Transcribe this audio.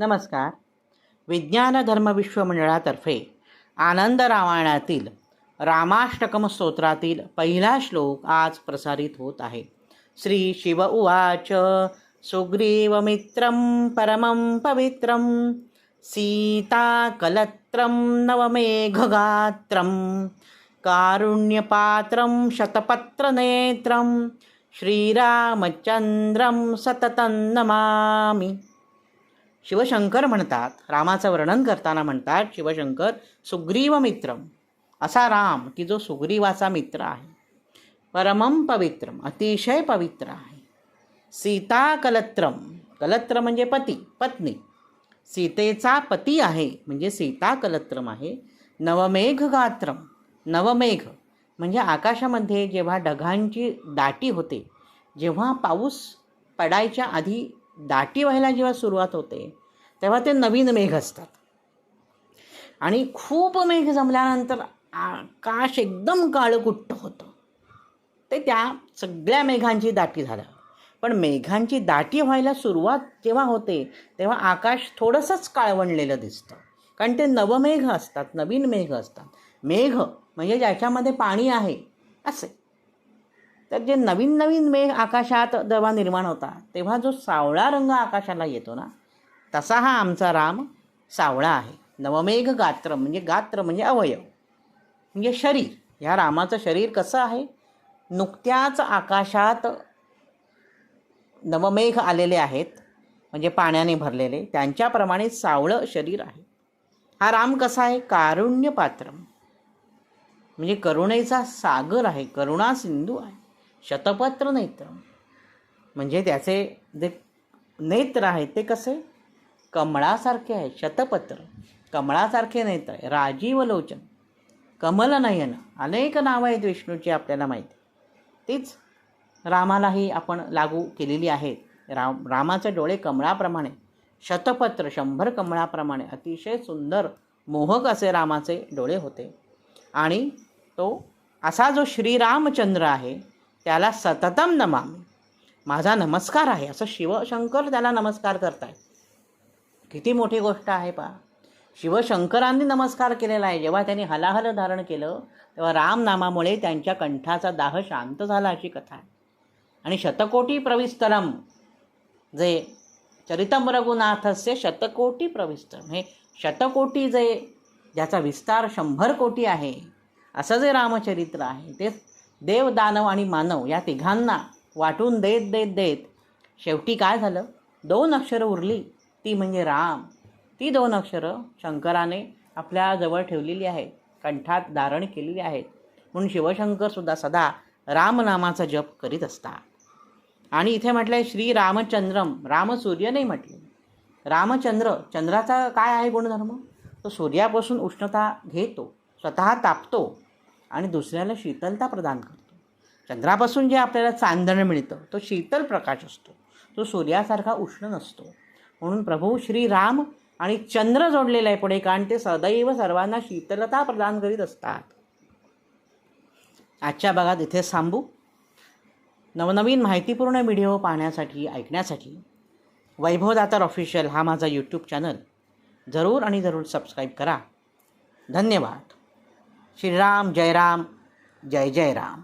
नमस्कार. विज्ञान धर्म विश्व मंडळातर्फे आनंद रामायणातील रामाष्टकम स्तोत्रातील पहिला श्लोक आज प्रसारित होत आहे. श्री शिव उवाच सुग्रीवमित्रं परमं पवित्रं सीताकलत्रं नवमेघगात्रं कारुण्यपात्रं शतपत्रनेत्रं श्रीरामचंद्रं सततं नमामि. शिवशंकर म्हणतात रामाचं वर्णन करताना म्हणतात शिवशंकर सुग्रीव मित्रम. असा राम की जो सुग्रीवाचा मित्र आहे. परमम पवित्रम अतिशय पवित्र आहे. सीता कलत्रम कलत्र म्हणजे पती पत्नी. सीतेचा पती आहे म्हणजे सीता कलत्रम आहे. नवमेघ गात्रम नवमेघ म्हणजे आकाशामध्ये जेव्हा ढगांची दाटी होते जेव्हा पाऊस पडायच्या आधी दाटी व्हायला जेव्हा सुरुवात होते तेव्हा ते नवीन मेघ असतात. आणि खूप मेघ जमल्यानंतर आकाश एकदम काळकुट्ट होतं. ते त्या सगळ्या मेघांची दाटी झालं. पण मेघांची दाटी व्हायला सुरुवात जेव्हा होते तेव्हा आकाश थोडंसंच काळवणलेलं दिसतं. कारण ते नवमेघ असतात नवीन मेघ असतात. मेघ म्हणजे ज्याच्यामध्ये पाणी आहे असे. तर जे नवीन नवीन मेघ आकाशात जेव्हा निर्माण होता तेव्हा जो सावळा रंग आकाशाला येतो ना तसा हा आमचा राम सावळा आहे. नवमेघ गात्र म्हणजे गात्र म्हणजे अवयव. म्हणजे शरीर. ह्या रामाचं शरीर कसं आहे? नुकत्याच आकाशात नवमेघ आलेले आहेत म्हणजे पाण्याने भरलेले. त्यांच्याप्रमाणे सावळं शरीर आहे. हा राम कसा आहे? कारुण्य पात्र म्हणजे करुणेचा सागर आहे करुणा सिंधू आहे शतपत्र नेत्र म्हणजे त्याचे जे नेत्र आहेत ते कसे? कमळासारखे आहे शतपत्र. कमळासारखे नाही आहे राजीव लोचन कमलनयन अनेक नावं आहेत विष्णूची आपल्याला माहिती. तीच रामालाही आपण लागू केलेली आहेत. राम रामाचे डोळे कमळाप्रमाणे शतपत्र शंभर कमळाप्रमाणे अतिशय सुंदर मोहक असे रामाचे डोळे होते. आणि तो असा जो श्रीरामचंद्र आहे त्याला सततम नमामी. माझा नमस्कार आहे असं शिवशंकर त्याला नमस्कार करतायत. किती मोठी गोष्ट आहे पा शिवशंकरांनी नमस्कार केलेला आहे. जेव्हा त्यांनी हलाहल धारण केलं तेव्हा रामनामामुळे त्यांच्या कंठाचा दाह शांत झाला अशी कथा आहे. आणि शतकोटी प्रविस्तरम जे चरितम रघुनाथस्य शतकोटी प्रविस्तरम. हे शतकोटी जे ज्याचा विस्तार शंभर कोटी आहे असं जे रामचरित्र आहे ते देव दानव आणि मानव या तिघांना वाटून देत देत देत शेवटी काय झालं? दोन अक्षरं उरली. ती म्हणजे राम. ती दोन अक्षरं शंकराने आपल्याजवळ ठेवलेली आहेत कंठात धारण केलेली आहेत. म्हणून शिवशंकरसुद्धा सदा रामनामाचा जप करीत असतात. आणि इथे म्हटलं आहे श्री रामचंद्रम रामसूर्य नाही म्हटले. रामचंद्र चंद्राचा काय आहे गुणधर्म? तो सूर्यापासून उष्णता घेतो स्वतः तापतो आणि दुसऱ्याला शीतलता प्रदान करतो. चंद्रापासून जे आपल्याला चांदण मिळतं तो शीतल प्रकाश असतो. तो सूर्यासारखा उष्ण नसतो. म्हणून प्रभू श्रीराम आणि चंद्र जोडलेलं आहे पुढे कारण ते सदैव सर्वांना शीतलता प्रदान करीत असतात. आजच्या भागात इथेच थांबू. नवनवीन माहितीपूर्ण व्हिडिओ पाहण्यासाठी ऐकण्यासाठी वैभवदातर ऑफिशियल हा माझा यूट्यूब चॅनल जरूर आणि जरूर सबस्क्राईब करा. धन्यवाद. श्रीराम जय राम जय जय राम.